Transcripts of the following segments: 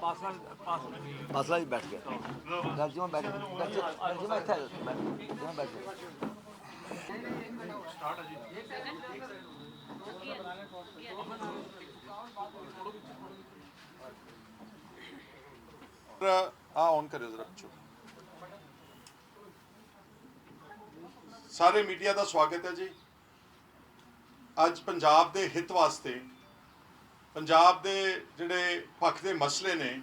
ਪਾਸਲਾ ਜੀ ਬੈਠ ਗਿਆ ਗੱਲ ਬੈਠ ਗੱਲ ਜਿਵੇਂ ਇੱਥੇ ਬੈਠ ਜਿਵੇਂ ਬੈਠ ਗਿਆ ਆ ਔਨ ਕਰਿਓ ਜ਼ਰਾ ਪਿੱਛੋਂ ਸਾਰੇ ਮੀਡੀਆ ਦਾ ਸਵਾਗਤ ਹੈ ਜੀ ਅੱਜ ਪੰਜਾਬ ਦੇ ਹਿੱਤ ਵਾਸਤੇ ਪੰਜਾਬ ਦੇ ਜਿਹੜੇ ਪੱਖ ਦੇ ਮਸਲੇ ਨੇ,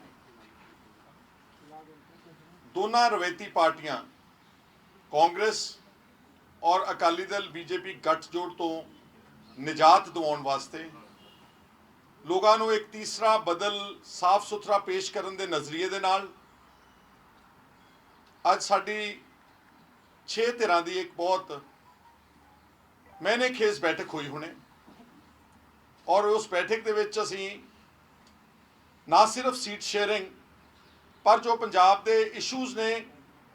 ਦੋਨਾਂ ਰਵੈਤੀ ਪਾਰਟੀਆਂ, ਕਾਂਗਰਸ ਔਰ ਅਕਾਲੀ ਦਲ ਬੀਜੇਪੀ ਗੱਠਜੋੜ ਤੋਂ ਨਿਜਾਤ ਦਿਵਾਉਣ ਵਾਸਤੇ ਲੋਕਾਂ ਨੂੰ ਇੱਕ ਤੀਸਰਾ ਬਦਲ ਸਾਫ਼ ਸੁਥਰਾ ਪੇਸ਼ ਕਰਨ ਦੇ ਨਜ਼ਰੀਏ ਦੇ ਨਾਲ ਅੱਜ ਸਾਡੀ 6 ਧਿਰਾਂ ਦੀ ਇੱਕ ਬਹੁਤ ਮੈਨੇ ਖੇਸ ਬੈਠਕ ਹੋਈ ਹੁਣੇ। ਔਰ ਉਸ ਬੈਠਕ ਦੇ ਵਿੱਚ ਅਸੀਂ ਨਾ ਸਿਰਫ ਸੀਟ ਸ਼ੇਅਰਿੰਗ, ਪਰ ਜੋ ਪੰਜਾਬ ਦੇ ਇਸ਼ੂਜ਼ ਨੇ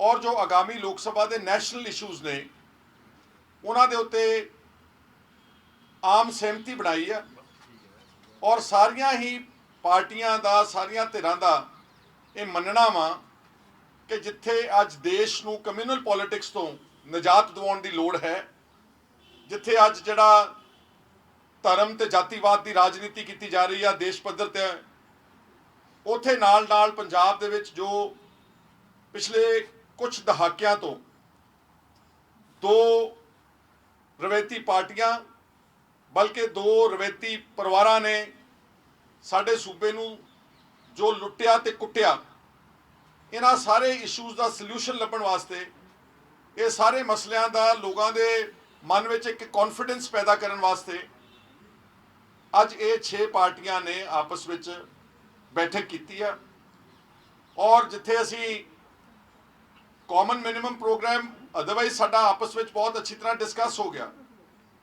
ਔਰ ਜੋ ਆਗਾਮੀ ਲੋਕ ਸਭਾ ਦੇ ਨੈਸ਼ਨਲ ਇਸ਼ੂਜ਼ ਨੇ, ਉਹਨਾਂ ਦੇ ਉੱਤੇ ਆਮ ਸਹਿਮਤੀ ਬਣਾਈ ਆ। ਔਰ ਸਾਰੀਆਂ ਹੀ ਪਾਰਟੀਆਂ ਦਾ, ਸਾਰੀਆਂ ਧਿਰਾਂ ਦਾ ਇਹ ਮੰਨਣਾ ਵਾ ਕਿ ਜਿੱਥੇ ਅੱਜ ਦੇਸ਼ ਨੂੰ ਕਮਿਊਨਲ ਪੋਲਿਟਿਕਸ ਤੋਂ ਨਿਜਾਤ ਦਿਵਾਉਣ ਦੀ ਲੋੜ ਹੈ, ਜਿੱਥੇ ਅੱਜ ਜਿਹੜਾ ਧਰਮ ਤੇ ਜਾਤੀਵਾਦ ਦੀ ਰਾਜਨੀਤੀ ਕੀਤੀ ਜਾ ਰਹੀ ਆ, ਦੇਸ਼ ਪੱਧਰ ਤੇ। ਉਥੇ ਨਾਲ ਨਾਲ ਪੰਜਾਬ ਦੇ ਵਿੱਚ ਜੋ ਪਿਛਲੇ ਕੁਝ ਦਹਾਕਿਆਂ ਤੋਂ ਦੋ ਰਵੈਤੀ ਪਾਰਟੀਆਂ, ਬਲਕਿ ਦੋ ਰਵੈਤੀ ਪਰਿਵਾਰਾਂ ਨੇ ਸਾਡੇ ਸੂਬੇ ਨੂੰ ਜੋ ਲੁੱਟਿਆ ਤੇ ਕੁੱਟਿਆ, ਇਹਨਾਂ ਸਾਰੇ ਇਸ਼ੂਜ਼ ਦਾ ਸੋਲੂਸ਼ਨ ਲੱਭਣ ਵਾਸਤੇ ਇਹ ਸਾਰੇ ਮਸਲਿਆਂ ਦਾ ਲੋਕਾਂ ਦੇ ਮਨ ਵਿੱਚ ਇੱਕ ਕੌਨਫੀਡੈਂਸ ਪੈਦਾ ਕਰਨ ਵਾਸਤੇ ਅੱਜ ਇਹ 6 ਪਾਰਟੀਆਂ ਨੇ ਆਪਸ ਵਿੱਚ ਬੈਠਕ ਕੀਤੀ ਆ। ਔਰ ਜਿੱਥੇ ਅਸੀਂ ਕਾਮਨ ਮਿਨੀਮਮ ਪ੍ਰੋਗਰਾਮ ਅਦਰਵਾਈਜ਼ ਸਾਡਾ ਆਪਸ ਵਿੱਚ ਬਹੁਤ ਅੱਛੀ ਤਰ੍ਹਾਂ ਡਿਸਕਸ ਹੋ ਗਿਆ।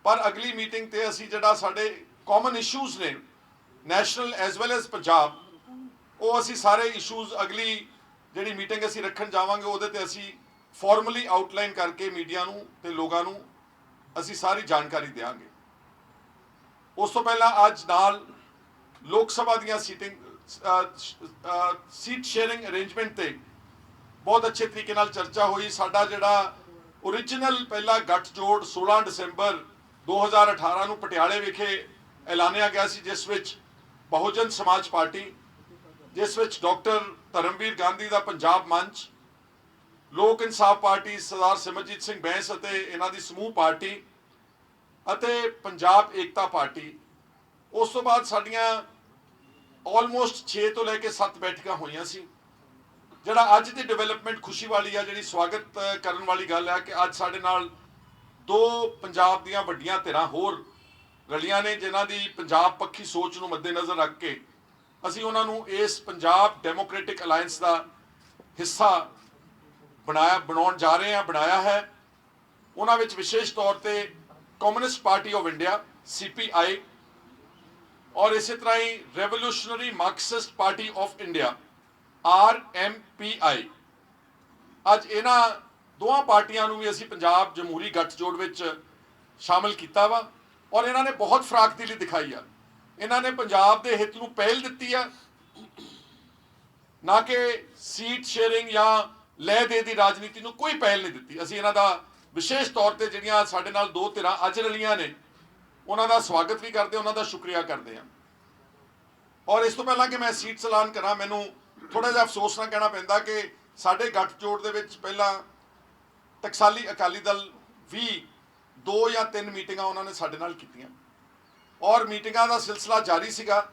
ਪਰ ਅਗਲੀ ਮੀਟਿੰਗ ਤੇ ਅਸੀਂ ਜਿਹੜਾ ਸਾਡੇ ਕਾਮਨ ਇਸ਼ੂਜ਼ ਨੇ national as well as Punjab, ਉਹ ਅਸੀਂ ਸਾਰੇ ਇਸ਼ੂਜ਼ ਅਗਲੀ ਜਿਹੜੀ ਮੀਟਿੰਗ ਅਸੀਂ ਰੱਖਣ ਜਾਵਾਂਗੇ, ਉਹਦੇ ਤੇ ਅਸੀਂ ਫਾਰਮਲੀ ਆਊਟਲਾਈਨ ਕਰਕੇ ਮੀਡੀਆ ਨੂੰ ਤੇ ਲੋਕਾਂ ਨੂੰ ਅਸੀਂ ਸਾਰੀ ਜਾਣਕਾਰੀ ਦੇਵਾਂਗੇ। ਉਸ ਤੋਂ ਪਹਿਲਾਂ ਅੱਜ ਨਾਲ ਲੋਕ ਸਭਾ ਦੀਆਂ ਸੀਟਿੰਗ ਸੀਟ ਸ਼ੇਅਰਿੰਗ ਅਰੇਂਜਮੈਂਟ ਤੇ ਬਹੁਤ ਅੱਛੇ ਤਰੀਕੇ ਨਾਲ ਚਰਚਾ ਹੋਈ। ਸਾਡਾ ਜਿਹੜਾ origignal ਪਹਿਲਾ ਗੱਠਜੋੜ 16 ਦਸੰਬਰ 2018 ਨੂੰ ਪਟਿਆਲੇ ਵਿਖੇ ਐਲਾਨਿਆ ਗਿਆ ਸੀ, ਜਿਸ ਵਿੱਚ ਬਹੁਜਨ ਸਮਾਜ ਪਾਰਟੀ, ਜਿਸ ਵਿੱਚ ਡਾਕਟਰ ਧਰਮਵੀਰ ਗਾਂਧੀ ਦਾ ਪੰਜਾਬ ਮੰਚ, ਲੋਕ ਇਨਸਾਫ ਪਾਰਟੀ ਸਰਦਾਰ ਸਿਮਰਜੀਤ ਸਿੰਘ ਬੈਂਸ ਅਤੇ ਇਹਨਾਂ ਦੀ ਸਮੂਹ ਪਾਰਟੀ ਅਤੇ ਪੰਜਾਬ ਏਕਤਾ ਪਾਰਟੀ, ਉਸ ਤੋਂ ਬਾਅਦ ਸਾਡੀਆਂ ਆਲਮੋਸਟ 6 ਤੋਂ ਲੈ ਕੇ 7 ਬੈਠਕਾਂ ਹੋਈਆਂ ਸੀ। ਜਿਹੜਾ ਅੱਜ ਦੀ ਡਿਵੈਲਪਮੈਂਟ ਖੁਸ਼ੀ ਵਾਲੀ ਆ, ਜਿਹੜੀ ਸਵਾਗਤ ਕਰਨ ਵਾਲੀ ਗੱਲ ਹੈ ਕਿ ਅੱਜ ਸਾਡੇ ਨਾਲ ਦੋ ਪੰਜਾਬ ਦੀਆਂ ਵੱਡੀਆਂ ਧਿਰਾਂ ਹੋਰ ਰਲੀਆਂ ਨੇ, ਜਿਨ੍ਹਾਂ ਦੀ ਪੰਜਾਬ ਪੱਖੀ ਸੋਚ ਨੂੰ ਮੱਦੇਨਜ਼ਰ ਰੱਖ ਕੇ ਅਸੀਂ ਉਹਨਾਂ ਨੂੰ ਇਸ ਪੰਜਾਬ ਡੈਮੋਕ੍ਰੈਟਿਕ ਅਲਾਈਅੰਸ ਦਾ ਹਿੱਸਾ ਬਣਾਇਆ, ਬਣਾਉਣ ਜਾ ਰਹੇ ਹਾਂ, ਬਣਾਇਆ ਹੈ। ਉਹਨਾਂ ਵਿੱਚ ਵਿਸ਼ੇਸ਼ ਤੌਰ ਤੇ Communist Party of India CPI ਔਰ ਇਸੇ ਤਰ੍ਹਾਂ ਹੀ Revolutionary Marxist Party of India RMPI ਅੱਜ ਇਹਨਾਂ ਦੋਹਾਂ ਪਾਰਟੀਆਂ ਨੂੰ ਵੀ ਅਸੀਂ ਪੰਜਾਬ ਜਮਹੂਰੀ ਗੱਠਜੋੜ ਵਿੱਚ ਸ਼ਾਮਲ ਕੀਤਾ ਵਾ ਔਰ ਇਹਨਾਂ ਨੇ ਬਹੁਤ ਫਰਾਕਦੀਲੀ ਦਿਖਾਈ ਆ ਇਹਨਾਂ ਨੇ ਪੰਜਾਬ ਦੇ ਹਿੱਤ ਨੂੰ ਪਹਿਲ ਦਿੱਤੀ ਆ ਨਾ ਕਿ ਸੀਟ ਸ਼ੇਅਰਿੰਗ ਜਾਂ ਲੈ ਦੇ ਦੀ ਰਾਜਨੀਤੀ ਨੂੰ ਕੋਈ ਪਹਿਲ ਨਹੀਂ ਦਿੱਤੀ ਅਸੀਂ ਇਹਨਾਂ ਦਾ ਵਿਸ਼ੇਸ਼ ਤੌਰ ਤੇ ਜਿਹੜੀਆਂ ਸਾਡੇ ਨਾਲ ਦੋ ਧਿਰਾਂ ਅੱਜ ਰਲੀਆਂ ਨੇ, ਉਹਨਾਂ ਦਾ ਸਵਾਗਤ ਵੀ ਕਰਦੇ, ਉਹਨਾਂ ਦਾ ਸ਼ੁਕਰੀਆ ਕਰਦੇ ਹਾਂ। ਔਰ ਇਸ ਤੋਂ ਪਹਿਲਾਂ ਕਿ ਮੈਂ ਸੀਟ ਐਲਾਨ ਕਰਾਂ, ਮੈਨੂੰ ਥੋੜਾ ਜਿਹਾ ਅਫਸੋਸ ਨਾਲ ਕਹਿਣਾ ਪੈਂਦਾ ਕਿ ਸਾਡੇ ਗੱਠਜੋੜ ਦੇ ਵਿੱਚ ਪਹਿਲਾਂ ਟਕਸਾਲੀ ਅਕਾਲੀ ਦਲ ਵੀ ਦੋ ਜਾਂ ਤਿੰਨ ਮੀਟਿੰਗਾਂ ਉਹਨਾਂ ਨੇ ਸਾਡੇ ਨਾਲ ਕੀਤੀਆਂ। ਔਰ ਮੀਟਿੰਗਾਂ ਦਾ ਸਿਲਸਿਲਾ ਜਾਰੀ ਸੀਗਾ,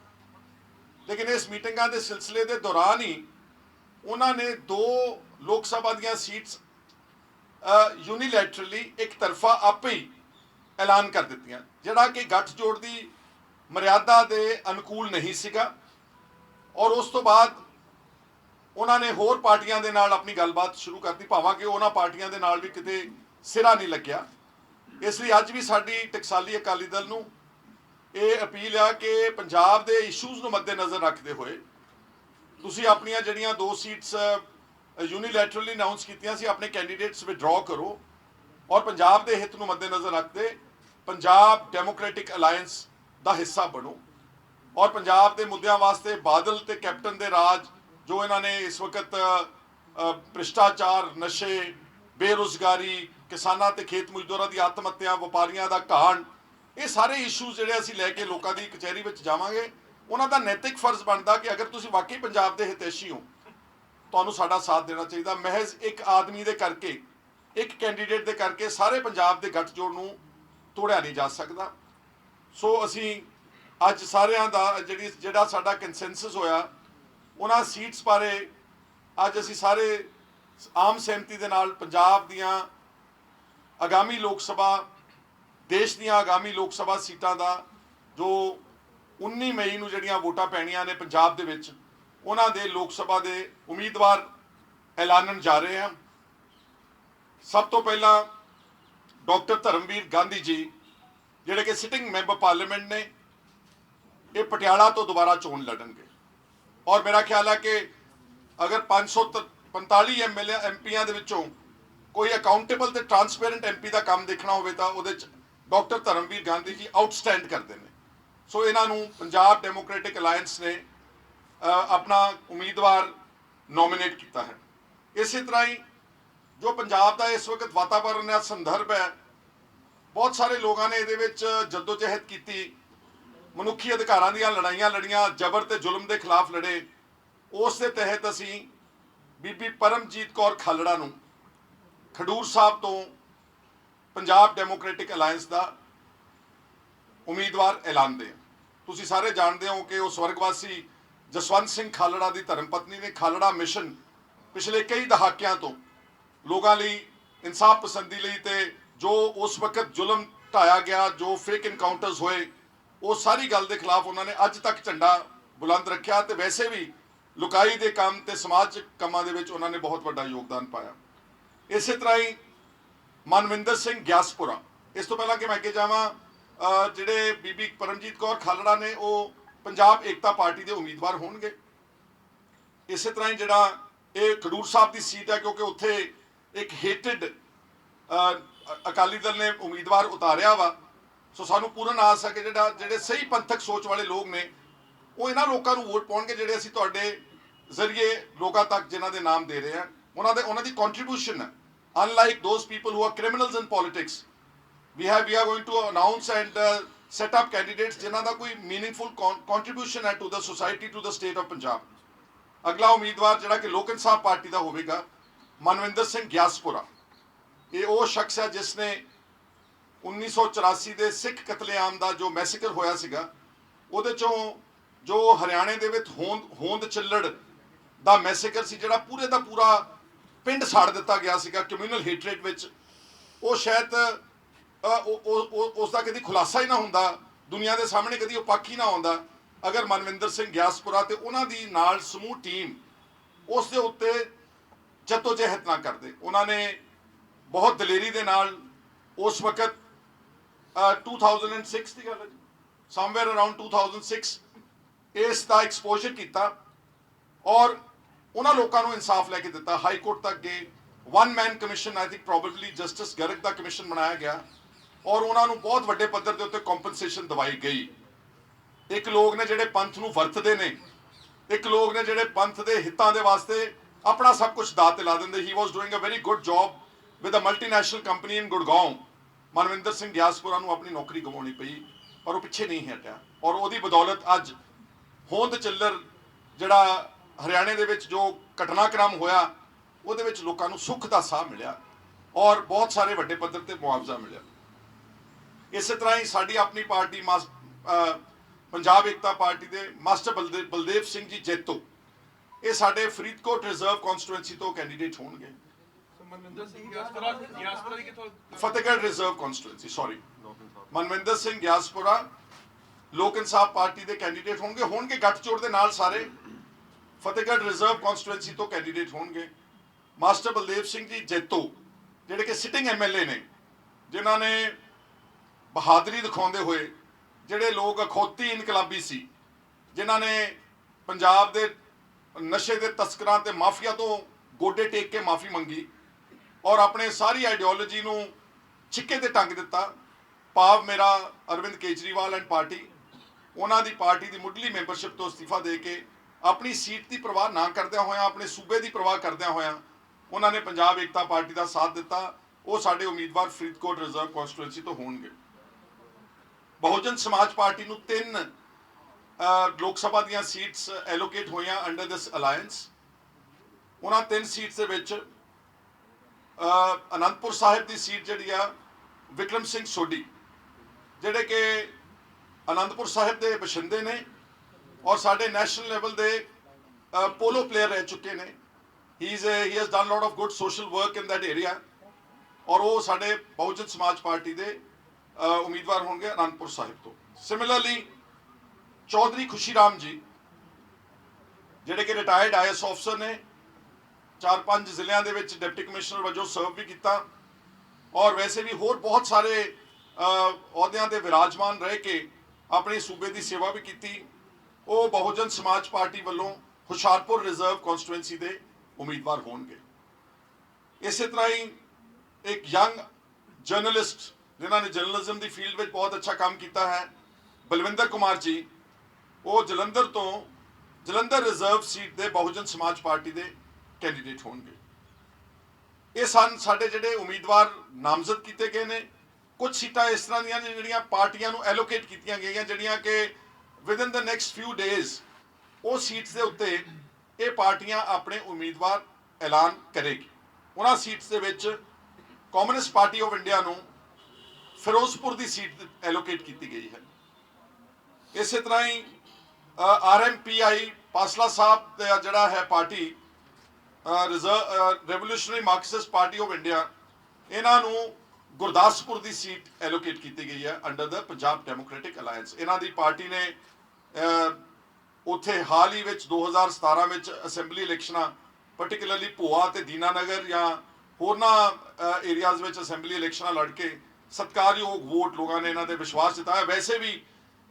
ਲੇਕਿਨ ਇਸ ਮੀਟਿੰਗਾਂ ਦੇ ਸਿਲਸਿਲੇ ਦੇ ਦੌਰਾਨ ਹੀ ਉਹਨਾਂ ਨੇ ਦੋ ਲੋਕ ਸਭਾ ਦੀਆਂ ਸੀਟਸ ਯੂਨੀਲੈਟਰਲੀ ਇੱਕ ਤਰਫਾ ਆਪੇ ਹੀ ਐਲਾਨ ਕਰ ਦਿੱਤੀਆਂ। ਜਿਹੜਾ ਕਿ ਗੱਠਜੋੜ ਦੀ ਮਰਿਆਦਾ ਦੇ ਅਨੁਕੂਲ ਨਹੀਂ ਸੀਗਾ। ਔਰ ਉਸ ਤੋਂ ਬਾਅਦ ਉਹਨਾਂ ਨੇ ਹੋਰ ਪਾਰਟੀਆਂ ਦੇ ਨਾਲ ਆਪਣੀ ਗੱਲਬਾਤ ਸ਼ੁਰੂ ਕਰਤੀ। ਭਾਵਾਂ ਕਿ ਉਹਨਾਂ ਪਾਰਟੀਆਂ ਦੇ ਨਾਲ ਵੀ ਕਿਤੇ ਸਿਰਾ ਨਹੀਂ ਲੱਗਿਆ। ਇਸ ਲਈ ਅੱਜ ਵੀ ਸਾਡੀ ਟਕਸਾਲੀ ਅਕਾਲੀ ਦਲ ਨੂੰ ਇਹ ਅਪੀਲ ਆ ਕਿ ਪੰਜਾਬ ਦੇ ਇਸ਼ੂਜ਼ ਨੂੰ ਮੱਦੇਨਜ਼ਰ ਰੱਖਦੇ ਹੋਏ ਤੁਸੀਂ ਆਪਣੀਆਂ ਜਿਹੜੀਆਂ ਦੋ ਸੀਟਸ ਯੂਨੀਲੈਟਰਲੀ ਅਨਾਉਂਸ ਕੀਤੀਆਂ ਸੀ, ਆਪਣੇ ਕੈਂਡੀਡੇਟਸ ਵਿਡਰਾਅ ਕਰੋ ਔਰ ਪੰਜਾਬ ਦੇ ਹਿੱਤ ਨੂੰ ਮੱਦੇਨਜ਼ਰ ਰੱਖਦੇ ਪੰਜਾਬ ਡੈਮੋਕ੍ਰੈਟਿਕ ਅਲਾਈਅੰਸ ਦਾ ਹਿੱਸਾ ਬਣੋ ਔਰ ਪੰਜਾਬ ਦੇ ਮੁੱਦਿਆਂ ਵਾਸਤੇ ਬਾਦਲ ਤੇ ਕੈਪਟਨ ਦੇ ਰਾਜ ਜੋ ਇਹਨਾਂ ਨੇ ਇਸ ਵਕਤ ਭ੍ਰਿਸ਼ਟਾਚਾਰ, ਨਸ਼ੇ, ਬੇਰੁਜ਼ਗਾਰੀ, ਕਿਸਾਨਾਂ ਤੇ ਖੇਤ ਮਜ਼ਦੂਰਾਂ ਦੀ ਆਤਮ ਹੱਤਿਆ ਵਪਾਰੀਆਂ ਦਾ ਘਾਣ, ਇਹ ਸਾਰੇ ਇਸ਼ੂਜ਼ ਜਿਹੜੇ ਅਸੀਂ ਲੈ ਕੇ ਲੋਕਾਂ ਦੀ ਕਚਹਿਰੀ ਵਿੱਚ ਜਾਵਾਂਗੇ, ਉਹਨਾਂ ਦਾ ਨੈਤਿਕ ਫਰਜ਼ ਬਣਦਾ ਕਿ ਅਗਰ ਤੁਸੀਂ ਵਾਕਈ ਪੰਜਾਬ ਦੇ ਹਿਤੈਸ਼ੀ ਹੋ ਤੁਹਾਨੂੰ ਸਾਡਾ ਸਾਥ ਦੇਣਾ ਚਾਹੀਦਾ। ਮਹਿਜ਼ ਇੱਕ ਆਦਮੀ ਦੇ ਕਰਕੇ, ਇੱਕ ਕੈਂਡੀਡੇਟ ਦੇ ਕਰਕੇ ਸਾਰੇ ਪੰਜਾਬ ਦੇ ਗੱਠਜੋੜ ਨੂੰ ਤੋੜਿਆ ਨਹੀਂ ਜਾ ਸਕਦਾ। ਸੋ ਅਸੀਂ ਅੱਜ ਸਾਰਿਆਂ ਦਾ ਜਿਹੜੀ, ਜਿਹੜਾ ਸਾਡਾ ਕੰਸੈਂਸਸ ਹੋਇਆ, ਉਹਨਾਂ ਸੀਟਸ ਬਾਰੇ ਅੱਜ ਅਸੀਂ ਸਾਰੇ ਆਮ ਸਹਿਮਤੀ ਦੇ ਨਾਲ ਪੰਜਾਬ ਦੀਆਂ ਆਗਾਮੀ ਲੋਕ ਸਭਾ, ਦੇਸ਼ ਦੀਆਂ ਆਗਾਮੀ ਲੋਕ ਸਭਾ ਸੀਟਾਂ ਦਾ ਜੋ 19 ਮਈ ਨੂੰ ਜਿਹੜੀਆਂ ਵੋਟਾਂ ਪੈਣੀਆਂ ਨੇ ਪੰਜਾਬ ਦੇ ਵਿੱਚ ਉਹਨਾਂ ਦੇ ਲੋਕ ਸਭਾ ਦੇ ਉਮੀਦਵਾਰ ਐਲਾਨਣ ਜਾ ਰਹੇ ਹਾਂ ਸਭ ਤੋਂ ਪਹਿਲਾਂ ਡਾਕਟਰ ਧਰਮਵੀਰ ਗਾਂਧੀ ਜੀ, ਜਿਹੜੇ ਕਿ ਸਿਟਿੰਗ ਮੈਂਬਰ ਪਾਰਲੀਮੈਂਟ ਨੇ, ਇਹ ਪਟਿਆਲਾ ਤੋਂ ਦੁਬਾਰਾ ਚੋਣ ਲੜਨਗੇ। ਔਰ ਮੇਰਾ ਖਿਆਲ ਹੈ ਕਿ ਅਗਰ 545 ਐਮਐਲਏ ਐਮਪੀਆਂ ਦੇ ਵਿੱਚੋਂ ਕੋਈ ਅਕਾਊਂਟੇਬਲ ਤੇ ਟਰਾਂਸਪੇਰੈਂਟ ਐਮਪੀ ਦਾ ਕੰਮ ਦੇਖਣਾ ਹੋਵੇ ਤਾਂ ਉਹਦੇ ਚ ਡਾਕਟਰ ਧਰਮਵੀਰ ਗਾਂਧੀ ਜੀ ਆਊਟਸਟੈਂਡ ਕਰਦੇ ਨੇ। ਸੋ ਇਹਨਾਂ ਨੂੰ ਪੰਜਾਬ ਡੈਮੋਕ੍ਰੈਟਿਕ ਅਲਾਈਅੰਸ ਨੇ ਆਪਣਾ ਉਮੀਦਵਾਰ ਨੋਮੀਨੇਟ ਕੀਤਾ ਹੈ। ਇਸੇ ਤਰ੍ਹਾਂ ਹੀ ਜੋ ਪੰਜਾਬ ਦਾ ਇਸ ਵਕਤ ਵਾਤਾਵਰਣ ਦਾ ਸੰਦਰਭ ਹੈ, ਬਹੁਤ ਸਾਰੇ ਲੋਕਾਂ ਨੇ ਇਹਦੇ ਵਿੱਚ ਜਦੋਜਹਿਦ ਕੀਤੀ। ਮਨੁੱਖੀ ਅਧਿਕਾਰਾਂ ਦੀਆਂ ਲੜਾਈਆਂ ਲੜੀਆਂ, ਜ਼ਬਰ ਤੇ ਜ਼ੁਲਮ ਦੇ ਖਿਲਾਫ ਲੜੇ। ਉਸ ਦੇ ਤਹਿਤ ਅਸੀਂ ਬੀਬੀ ਪਰਮਜੀਤ ਕੌਰ ਖਾਲੜਾ ਨੂੰ ਖਡੂਰ ਸਾਹਿਬ ਤੋਂ ਪੰਜਾਬ ਡੈਮੋਕ੍ਰੈਟਿਕ ਅਲਾਈਅੰਸ ਦਾ ਉਮੀਦਵਾਰ ਐਲਾਨਦੇ ਹਾਂ। ਤੁਸੀਂ ਸਾਰੇ ਜਾਣਦੇ ਹੋ ਕਿ ਉਹ ਸਵਰਗਵਾਸੀ ਜਸਵੰਤ ਸਿੰਘ ਖਾਲੜਾ ਦੀ ਧਰਮ ਪਤਨੀ ਨੇ ਖਾਲੜਾ ਮਿਸ਼ਨ ਪਿਛਲੇ ਕਈ ਦਹਾਕਿਆਂ ਤੋਂ ਲੋਕਾਂ ਲਈ ਇਨਸਾਫ ਪਸੰਦੀ ਲਈ ਤੇ ਜੋ ਉਸ ਵਕਤ ਜ਼ੁਲਮ ਢਾਇਆ ਗਿਆ, ਜੋ ਫੇਕ ਇਨਕਾਊਂਟਰਸ ਹੋਏ, ਉਹ ਸਾਰੀ ਗੱਲ ਦੇ ਖਿਲਾਫ ਉਹਨਾਂ ਨੇ ਅੱਜ ਤੱਕ ਝੰਡਾ ਬੁਲੰਦ ਰੱਖਿਆ ਤੇ ਵੈਸੇ ਵੀ ਲੁਕਾਈ ਦੇ ਕੰਮ ਤੇ ਸਮਾਜਿਕ ਕੰਮਾਂ ਦੇ ਵਿੱਚ ਉਹਨਾਂ ਨੇ ਬਹੁਤ ਵੱਡਾ ਯੋਗਦਾਨ ਪਾਇਆ। ਇਸੇ ਤਰ੍ਹਾਂ ਹੀ ਮਨਵਿੰਦਰ ਸਿੰਘ ਗਿਆਸਪੁਰਾ, ਇਸ ਤੋਂ ਪਹਿਲਾਂ ਕਿ ਮੈਂ ਅੱਗੇ ਜਾਵਾਂ ਜਿਹੜੇ ਬੀਬੀ ਪਰਮਜੀਤ ਕੌਰ ਖਾਲੜਾ ਨੇ, ਉਹ ਪੰਜਾਬ ਏਕਤਾ ਪਾਰਟੀ ਦੇ ਉਮੀਦਵਾਰ ਹੋਣਗੇ। ਇਸੇ ਤਰ੍ਹਾਂ ਹੀ ਜਿਹੜਾ ਇਹ ਖਡੂਰ ਸਾਹਿਬ ਦੀ ਸੀਟ ਹੈ ਕਿਉਂਕਿ ਉੱਥੇ ਇੱਕ ਹੇਟਡ ਅਕਾਲੀ ਦਲ ਨੇ ਉਮੀਦਵਾਰ ਉਤਾਰਿਆ ਵਾ। ਸੋ ਸਾਨੂੰ ਪੂਰਨ ਆਸ ਹੈ ਕਿ ਜਿਹੜਾ ਜਿਹੜੇ ਸਹੀ ਪੰਥਕ ਸੋਚ ਵਾਲੇ ਲੋਕ ਨੇ ਉਹ ਇਹਨਾਂ ਲੋਕਾਂ ਨੂੰ ਵੋਟ ਪਾਉਣਗੇ ਜਿਹੜੇ ਅਸੀਂ ਤੁਹਾਡੇ ਜ਼ਰੀਏ ਲੋਕਾਂ ਤੱਕ ਜਿਨ੍ਹਾਂ ਦੇ ਨਾਮ ਦੇ ਰਹੇ ਹਾਂ। ਉਹਨਾਂ ਦੇ ਉਹਨਾਂ ਦੀ ਕੰਟਰੀਬਿਊਸ਼ਨ ਹੈ। Unlike those people who are criminals in politics we have we are going to announce and uh, set up candidates ਜਿਨ੍ਹਾਂ ਦਾ ਕੋਈ ਮੀਨਿੰਗਫੁਲ con- contribution ਹੈ to the society to the state of Punjab ਅਗਲਾ ਉਮੀਦਵਾਰ ਜਿਹੜਾ ਕਿ ਲੋਕ ਇਨਸਾਫ ਪਾਰਟੀ ਦਾ ਹੋਵੇਗਾ, ਮਨਵਿੰਦਰ ਸਿੰਘ ਗਿਆਸਪੁਰਾ। ਇਹ ਉਹ ਸ਼ਖਸ ਹੈ ਜਿਸ ਨੇ 1984 ਦੇ ਸਿੱਖ ਕਤਲੇਆਮ ਦਾ ਜੋ ਮੈਸੇਕਰ ਹੋਇਆ ਸੀਗਾ, ਉਹਦੇ ਚੋਂ ਜੋ ਹਰਿਆਣੇ ਦੇ ਵਿੱਚ ਹੋਂਦ ਹੋਂਦ ਚਿੱਲੜ ਦਾ ਮੈਸੇਕਰ ਸੀ, ਜਿਹੜਾ ਪੂਰੇ ਦਾ ਪੂਰਾ ਪਿੰਡ ਸਾੜ ਦਿੱਤਾ ਗਿਆ ਸੀਗਾ ਕਮਿਊਨਲ ਹੇਟਰੇਟ ਵਿੱਚ, ਉਹ ਸ਼ਾਇਦ ਉਸ ਦਾ ਕਦੀ ਖੁਲਾਸਾ ਹੀ ਨਾ ਹੁੰਦਾ ਦੁਨੀਆ ਦੇ ਸਾਹਮਣੇ ਕਦੀ ਉਹ ਪੱਖ ਹੀ ਨਾ ਆਉਂਦਾ। ਅਗਰ ਮਨਵਿੰਦਰ ਸਿੰਘ ਗਿਆਸਪੁਰਾ ਤੇ ਉਹਨਾਂ ਦੀ ਨਾਲ ਸਮੂਹ ਟੀਮ ਉਸ ਦੇ ਉੱਤੇ ਜਹਿਦ ਨਾ ਕਰਦੇ। ਉਹਨਾਂ ਨੇ ਬਹੁਤ ਦਲੇਰੀ ਦੇ ਨਾਲ ਉਸ ਵਕਤ ਅ, 2006 ਦੀ ਗੱਲ ਹੈ ਸਮਵੇਅਰ ਅਰਾਊਂਡ 2006 ਇਸ ਦਾ ਐਕਸਪੋਜ਼ਰ ਕੀਤਾ ਔਰ ਉਹਨਾਂ ਲੋਕਾਂ ਨੂੰ ਇਨਸਾਫ ਲੈ ਕੇ ਦਿੱਤਾ। ਹਾਈ ਕੋਰਟ ਤੱਕ ਗਏ। One man commission I think probably justice Garg the commission ਬਣਾਇਆ ਗਿਆ। ਔਰ ਉਹਨਾਂ ਨੂੰ ਬਹੁਤ ਵੱਡੇ ਪੱਧਰ ਦੇ ਉੱਤੇ ਕੰਪਨਸੇਸ਼ਨ ਦਵਾਈ ਗਈ। ਇੱਕ ਲੋਕ ਨੇ ਜਿਹੜੇ ਪੰਥ ਨੂੰ ਵਰਤਦੇ ਨੇ, ਇੱਕ ਲੋਕ ਨੇ ਜਿਹੜੇ ਪੰਥ ਦੇ ਹਿੱਤਾਂ ਦੇ ਵਾਸਤੇ ਆਪਣਾ ਸਭ ਕੁਝ ਦਾਅ ਤੇ ਲਾ ਦਿੰਦੇ। He was doing a very good job with a multinational company in Gurgaon Manvinder Singh Giaspura ਨੂੰ ਆਪਣੀ ਨੌਕਰੀ ਗਵਾਉਣੀ ਪਈ, ਪਰ ਉਹ ਪਿੱਛੇ ਨਹੀਂ ਹਟਿਆ। ਔਰ ਉਹਦੀ ਬਦੌਲਤ ਅੱਜ ਹੋਂਦ ਚੱਲਰ ਜਿਹੜਾ ਹਰਿਆਣੇ ਦੇ ਵਿੱਚ ਜੋ ਘਟਨਾਕ੍ਰਮ ਹੋਇਆ, ਉਹਦੇ ਵਿੱਚ ਲੋਕਾਂ ਨੂੰ ਸੁੱਖ ਦਾ ਸਾਹ ਮਿਲਿਆ। ਔਰ ਬਹੁਤ ਸਾਰੇ ਵੱਡੇ ਪੱਧਰ ਤੇ ਮੁਆਵਜ਼ਾ ਮਿਲਿਆ। ਇਸੇ ਤਰ੍ਹਾਂ ਹੀ ਸਾਡੀ ਆਪਣੀ ਪਾਰਟੀ ਮਾਸ- ਪੰਜਾਬ ਏਕਤਾ ਪਾਰਟੀ ਦੇ ਮਾਸਟਰ ਬਲਦੇਵ ਸਿੰਘ ਜੀ ਜੈਤੋ ਇਹ ਸਾਡੇ ਫਰੀਦਕੋਟ ਰਿਜ਼ਰਵ ਕਨਸਟੀਟੂਐਂਸੀ ਤੋਂ ਕੈਂਡੀਡੇਟ ਹੋਣਗੇ। ਮਨਵਿੰਦਰ ਸਿੰਘ ਗਿਆਸਪੁਰਾ ਗਿਆਸਪੁਰਾ ਦੀ ਕਿਥੋਂ? Fatehgarh reserve constituency sorry Manvinder Singh Giaspura Lok Insaaf Party ਦੇ ਕੈਂਡੀਡੇਟ ਹੋਣਗੇ ਹੋਣਗੇ ਗੱਠਜੋੜ ਦੇ ਨਾਲ ਸਾਰੇ। ਫਤਿਹਗੜ੍ਹ ਰਿਜ਼ਰਵ ਕਨਸਟੀਟੂਐਂਸੀ ਤੋਂ ਕੈਂਡੀਡੇਟ ਹੋਣਗੇ। ਮਾਸਟਰ ਬਲਦੇਵ ਸਿੰਘ ਜੀ ਜੈਤੋ ਜਿਹੜੇ ਕਿ ਸਿਟਿੰਗ ਐਮਐਲਏ ਨੇ ਜਿਨ੍ਹਾਂ ਨੇ ਬਹਾਦਰੀ ਦਿਖਾਉਂਦੇ ਹੋਏ ਜਿਹੜੇ ਲੋਕ ਅਖੌਤੀ ਇਨਕਲਾਬੀ ਸੀ, ਜਿਨ੍ਹਾਂ ਨੇ ਪੰਜਾਬ ਦੇ ਨਸ਼ੇ ਦੇ ਤਸਕਰਾਂ ਤੇ ਮਾਫੀਆ ਤੋਂ ਗੋਡੇ ਟੇਕ ਕੇ ਮਾਫੀ ਮੰਗੀ ਔਰ ਆਪਣੇ ਸਾਰੀ ਆਈਡੀਓਲੋਜੀ ਨੂੰ ਛਿੱਕੇ ਤੇ ਟੰਗ ਦਿੱਤਾ। ਭਾਵ ਮੇਰਾ ਅਰਵਿੰਦ ਕੇਜਰੀਵਾਲ ਐਂਡ ਪਾਰਟੀ, ਉਹਨਾਂ ਦੀ ਪਾਰਟੀ ਦੀ ਮੁੱਢਲੀ ਮੈਂਬਰਸ਼ਿਪ ਤੋਂ ਅਸਤੀਫਾ ਦੇ ਕੇ ਆਪਣੀ ਸੀਟ ਦੀ ਪਰਵਾਹ ਨਾ ਕਰਦਿਆਂ ਹੋਇਆਂ, ਆਪਣੇ ਸੂਬੇ ਦੀ ਪਰਵਾਹ ਕਰਦਿਆਂ ਹੋਇਆਂ ਉਹਨਾਂ ਨੇ ਪੰਜਾਬ ਏਕਤਾ ਪਾਰਟੀ ਦਾ ਸਾਥ ਦਿੱਤਾ। ਉਹ ਸਾਡੇ ਉਮੀਦਵਾਰ ਫਰੀਦਕੋਟ ਰਿਜ਼ਰਵ ਕਨਸਟੀਟੂਐਂਸੀ ਤੋਂ ਹੋਣਗੇ। ਬਹੁਜਨ ਸਮਾਜ ਪਾਰਟੀ ਨੂੰ ਤਿੰਨ ਲੋਕ ਸਭਾ ਦੀਆਂ ਸੀਟਸ ਐਲੋਕੇਟ ਹੋਈਆਂ ਅੰਡਰ ਦਿਸ ਅਲਾਈਅੰਸ ਉਹਨਾਂ ਤਿੰਨ ਸੀਟਸ ਦੇ ਵਿੱਚ ਅਨੰਦਪੁਰ ਸਾਹਿਬ ਦੀ ਸੀਟ ਜਿਹੜੀ ਆ, ਵਿਕਰਮ ਸਿੰਘ ਸੋਢੀ, ਜਿਹੜੇ ਕਿ ਅਨੰਦਪੁਰ ਸਾਹਿਬ ਦੇ ਬਸ਼ਿੰਦੇ ਨੇ ਔਰ ਸਾਡੇ ਨੈਸ਼ਨਲ ਲੈਵਲ ਦੇ ਪੋਲੋ ਪਲੇਅਰ ਰਹਿ ਚੁੱਕੇ ਨੇ। He is he has done lot of good social work in that area ਔਰ ਉਹ ਸਾਡੇ ਬਹੁਜਨ ਸਮਾਜ ਪਾਰਟੀ ਦੇ ਉਮੀਦਵਾਰ ਹੋਣਗੇ ਅਨੰਦਪੁਰ ਸਾਹਿਬ ਤੋਂ। ਸਿਮਿਲਰਲੀ ਚੌਧਰੀ ਖੁਸ਼ੀ ਰਾਮ ਜੀ, ਜਿਹੜੇ ਕਿ ਰਿਟਾਇਰਡ ਆਈਐਸ ਅਫਸਰ ਨੇ ਚਾਰ ਪੰਜ ਜ਼ਿਲ੍ਹਿਆਂ ਦੇ ਵਿੱਚ ਡਿਪਟੀ ਕਮਿਸ਼ਨਰ ਵਜੋਂ ਸਰਵ ਵੀ ਕੀਤਾ। ਔਰ ਵੈਸੇ ਵੀ ਹੋਰ ਬਹੁਤ ਸਾਰੇ ਅਹੁਦਿਆਂ ਤੇ ਵਿਰਾਜਮਾਨ ਰਹਿ ਕੇ ਆਪਣੇ ਸੂਬੇ ਦੀ ਸੇਵਾ ਵੀ ਕੀਤੀ। ਉਹ ਬਹੁਜਨ ਸਮਾਜ ਪਾਰਟੀ ਵੱਲੋਂ ਹੁਸ਼ਿਆਰਪੁਰ ਰਿਜ਼ਰਵ ਕਨਸਟੀਟੂਐਂਸੀ ਦੇ ਉਮੀਦਵਾਰ ਹੋਣਗੇ। ਇਸੇ ਤਰ੍ਹਾਂ ਹੀ ਇੱਕ ਯੰਗ ਜਰਨਲਿਸਟ ਜਿਨ੍ਹਾਂ ਨੇ ਜਰਨਲਿਜ਼ਮ ਦੀ ਫੀਲਡ ਵਿੱਚ ਬਹੁਤ ਅੱਛਾ ਕੰਮ ਕੀਤਾ ਹੈ। ਬਲਵਿੰਦਰ ਕੁਮਾਰ ਜੀ, ਉਹ ਜਲੰਧਰ ਤੋਂ ਜਲੰਧਰ ਰਿਜ਼ਰਵ ਸੀਟ ਦੇ ਬਹੁਜਨ ਸਮਾਜ ਪਾਰਟੀ ਦੇ ਕੈਂਡੀਡੇਟ ਹੋਣਗੇ। ਇਹ ਸਨ ਸਾਡੇ ਜਿਹੜੇ ਉਮੀਦਵਾਰ ਨਾਮਜ਼ਦ ਕੀਤੇ ਗਏ ਨੇ। ਕੁਝ ਸੀਟਾਂ ਇਸ ਤਰ੍ਹਾਂ ਦੀਆਂ ਨੇ ਜਿਹੜੀਆਂ ਪਾਰਟੀਆਂ ਨੂੰ ਐਲੋਕੇਟ ਕੀਤੀਆਂ ਗਈਆਂ, ਜਿਹੜੀਆਂ ਕਿ within the next few days ਉਹ ਸੀਟਸ ਦੇ ਉੱਤੇ ਇਹ ਪਾਰਟੀਆਂ ਆਪਣੇ ਉਮੀਦਵਾਰ ਐਲਾਨ ਕਰੇਗੀ। ਉਹਨਾਂ ਸੀਟਸ ਦੇ ਵਿੱਚ ਕਮਿਊਨਿਸਟ ਪਾਰਟੀ ਆਫ ਇੰਡੀਆ ਨੂੰ ਫਿਰੋਜ਼ਪੁਰ ਦੀ ਸੀਟ ਐਲੋਕੇਟ ਕੀਤੀ ਗਈ ਹੈ। ਇਸੇ ਤਰ੍ਹਾਂ ਹੀ ਆਰਐਮਪੀਆਈ ਪਾਸਲਾ ਸਾਹਿਬ ਦਾ ਜਿਹੜਾ ਹੈ party reserve Revolutionary Marxist Party of India ਇਹਨਾਂ ਨੂੰ ਗੁਰਦਾਸਪੁਰ ਦੀ ਸੀਟ ਐਲੋਕੇਟ ਕੀਤੀ ਗਈ ਹੈ under the Punjab Democratic Alliance ਇਹਨਾਂ ਦੀ ਪਾਰਟੀ ਨੇ ਉੱਥੇ ਹਾਲ ਹੀ ਵਿੱਚ 2017 ਵਿੱਚ ਅਸੈਂਬਲੀ ਇਲੈਕਸ਼ਨਾਂ ਪਾਰਟਿਕੂਲਰਲੀ ਭੋਆ ਤੇ ਦੀਨਾਨਗਰ ਜਾਂ ਹੋਰਨਾਂ ਏਰੀਆਜ਼ ਵਿੱਚ ਅਸੈਂਬਲੀ ਇਲੈਕਸ਼ਨਾਂ ਲੜ ਕੇ ਸਤਕਾਰਯੋਗ ਵੋਟ ਲੋਕਾਂ ਨੇ ਇਹਨਾਂ ਤੇ ਵਿਸ਼ਵਾਸ ਜਤਾਇਆ। ਵੈਸੇ ਵੀ